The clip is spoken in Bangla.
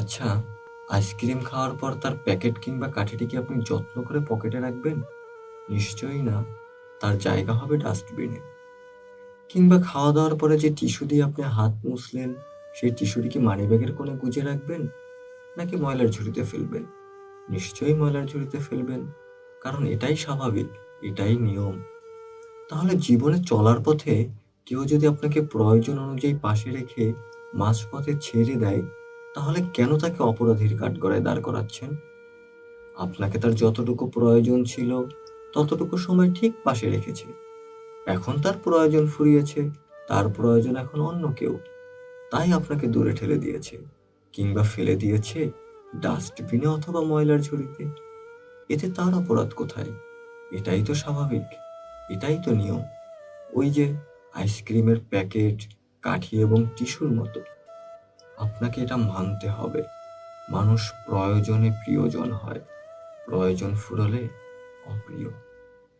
আচ্ছা আইসক্রিম খাওয়ার পর তার প্যাকেট কিংবা কাঠিটি কি আপনি যত্ন করে পকেটে রাখবেন? নিশ্চয়ই না। তার জায়গা হবে ডাস্টবিনে কিংবা খাওয়া দাওয়ার পরে যে টিস্যু দিয়ে আপনি হাত মুছলেন, সেই টিস্যুটি কি মানিব্যাগের কোণে গুজে রাখবেন? নাকি ময়লার ঝুড়িতে ফেলবেন? নিশ্চয়ই ময়লার ঝুড়িতে ফেলবেন। কারণ এটাই স্বাভাবিক, এটাই নিয়ম। তাহলে জীবনে চলার পথে কেউ যদি আপনাকে প্রয়োজন অনুযায়ী পাশে রেখে মাঝপথে ছেড়ে দেয় তাহলে কেন তাকে অপরাধীর কাঠগড়ায় দাঁড় করাচ্ছেন? আপনাকে তার যতটুকু প্রয়োজন ছিল, ততটুকু সময় ঠিক পাশে রেখেছে। এখন তার প্রয়োজন ফুরিয়েছে, তার প্রয়োজন এখন অন্য কেউ। তাই আপনাকে দূরে ঠেলে দিয়েছে, কিংবা ফেলে দিয়েছে ডাস্টবিনে অথবা ময়লার ঝুড়িতে। এতে তার অপরাধ কোথায়? এটাই তো স্বাভাবিক, এটাই তো নিয়ম। ওই যে আইসক্রিমের প্যাকেট, কাঠি এবং টিস্যুর মতো। আপনাকে এটা মানতে হবে। মানুষ প্রয়োজনে প্রিয়জন হয়। প্রয়োজন ফুরলে অপ্রিয়।